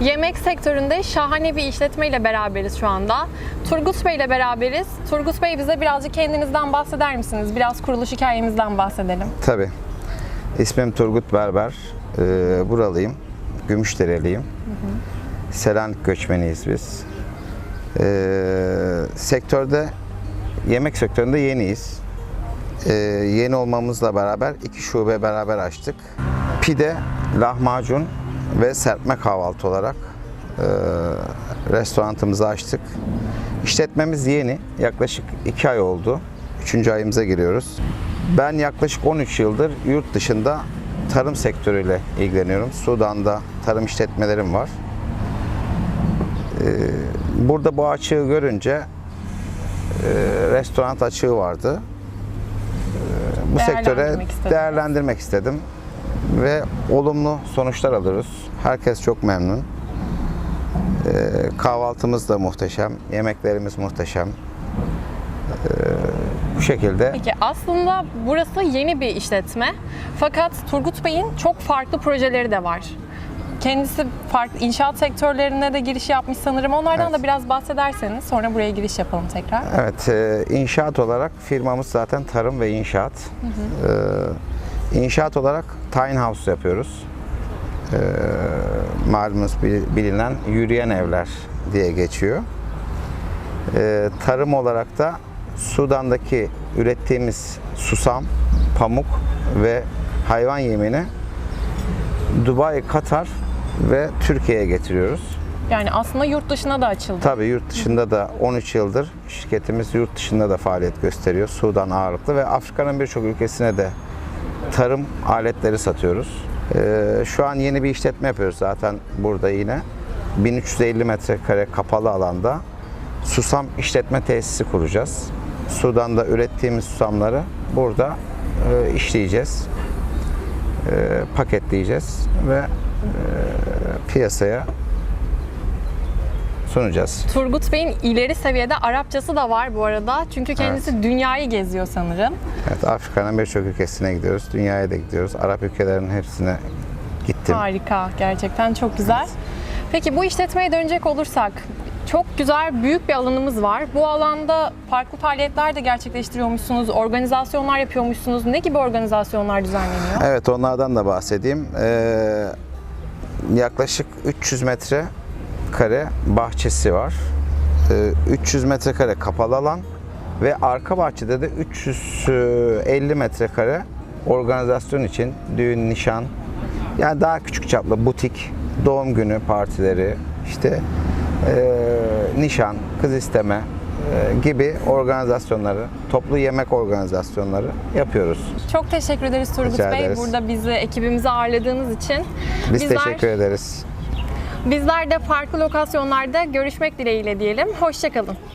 Yemek sektöründe şahane bir işletme ile beraberiz şu anda. Turgut Bey ile beraberiz. Turgut Bey bize birazcık kendinizden bahseder misiniz? Biraz kuruluş hikayemizden bahsedelim. Tabii. İsmim Turgut Berber. Ee, buralıyım. Gümüşdereliyim. Selanik göçmeniyiz biz. Ee, sektörde, yemek sektöründe yeniyiz. Ee, yeni olmamızla beraber iki şube beraber açtık. Pide, lahmacun ve serpme kahvaltı olarak e, restoranımızı açtık. İşletmemiz yeni. Yaklaşık iki ay oldu. Üçüncü ayımıza giriyoruz. Ben yaklaşık 13 yıldır yurt dışında tarım sektörüyle ilgileniyorum. Sudan'da tarım işletmelerim var. Ee, Burada bu açığı görünce e, restoran açığı vardı. Ee, Bu sektöre değerlendirmek istedim ve olumlu sonuçlar alıyoruz. Herkes çok memnun. Ee, Kahvaltımız da muhteşem, yemeklerimiz muhteşem. Ee, Bu şekilde Peki aslında burası yeni bir işletme. Fakat Turgut Bey'in çok farklı projeleri de var. Kendisi farklı inşaat sektörlerine de giriş yapmış sanırım. Onlardan Evet. da biraz bahsederseniz sonra buraya giriş yapalım tekrar. Evet, e, inşaat olarak firmamız zaten tarım ve inşaat. E, inşaat olarak tiny house yapıyoruz. E, malumunuz bil- bilinen yürüyen evler diye geçiyor. E, tarım olarak da Sudan'daki ürettiğimiz susam, pamuk ve hayvan yemini Dubai, Katar ve Türkiye'ye getiriyoruz. Yani aslında yurt dışına da açıldı. Tabii yurt dışında da 13 yıldır şirketimiz yurt dışında da faaliyet gösteriyor. Sudan ağırlıklı ve Afrika'nın birçok ülkesine de tarım aletleri satıyoruz. Ee, şu an yeni bir işletme yapıyoruz zaten burada yine. 1350 metrekare kapalı alanda susam işletme tesisi kuracağız. Sudan'da ürettiğimiz susamları burada e, işleyeceğiz. E, paketleyeceğiz ve e, piyasaya sunacağız. Turgut Bey'in ileri seviyede Arapçası da var bu arada. Çünkü kendisi dünyayı geziyor sanırım. Evet, Afrika'nın birçok ülkesine gidiyoruz. Dünyaya da gidiyoruz. Arap ülkelerinin hepsine gittim. Harika, gerçekten çok güzel. Peki bu işletmeye dönecek olursak, çok güzel, büyük bir alanımız var. Bu alanda farklı faaliyetler de gerçekleştiriyormuşsunuz, organizasyonlar yapıyormuşsunuz. Ne gibi organizasyonlar düzenleniyor? Evet, onlardan da bahsedeyim. Ee, yaklaşık 300 metre kare bahçesi var. Ee, 300 metrekare kapalı alan ve arka bahçede de 350 metrekare organizasyon için düğün, nişan, yani daha küçük çaplı butik, doğum günü partileri, işte eee, nişan, kız isteme eee, gibi organizasyonları, toplu yemek organizasyonları yapıyoruz. Çok teşekkür ederiz Turgut Rica Bey. ederiz. Burada bizi, ekibimizi ağırladığınız için. Biz Bizler- teşekkür ederiz. Bizler de farklı lokasyonlarda görüşmek dileğiyle diyelim. Hoşçakalın.